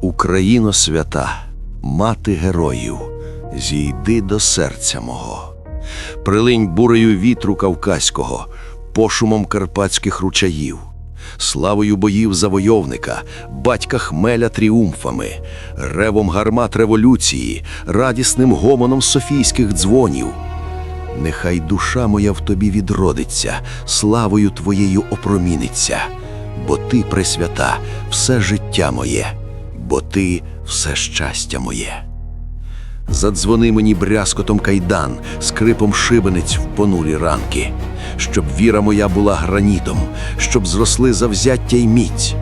Україно свята, мати героїв, зійди до серця мого. Прилинь бурею вітру кавказького, пошумом карпатських ручаїв, славою боїв завойовника, батька хмеля тріумфами, ревом гармат революції, радісним гомоном софійських дзвонів. Нехай душа моя в тобі відродиться, славою твоєю опроміниться, бо ти пресвята, все життя моє, бо ти все щастя моє. Задзвони мені брязкотом кайдан, скрипом шибениць в понурі ранки, щоб віра моя була гранітом, щоб зросли завзяття й міць,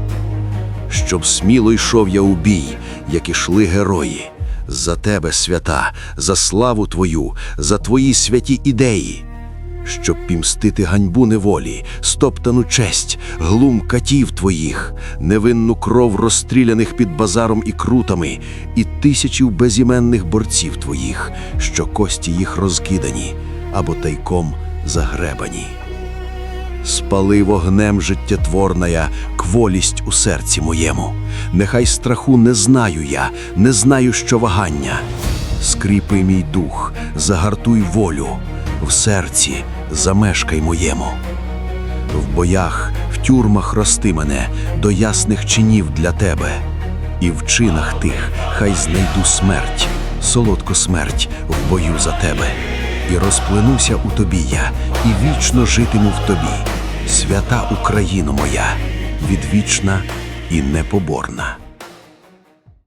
щоб сміло йшов я у бій, як ішли герої, за тебе, свята, за славу твою, за твої святі ідеї, щоб пімстити ганьбу неволі, стоптану честь, глум катів твоїх, невинну кров розстріляних під базаром і крутами, і тисячів безіменних борців твоїх, що кості їх розкидані або тайком загребані. Спали вогнем життєтворная кволість у серці моєму. Нехай страху не знаю я, не знаю, що вагання. Скріпи мій дух, загартуй волю, в серці замешкай моєму. В боях, в тюрмах рости мене до ясних чинів для тебе, і в чинах тих хай знайду смерть, солодку смерть в бою за тебе, і розплинуся у тобі я, і вічно житиму в тобі, свята Україно моя, відвічна і непоборна.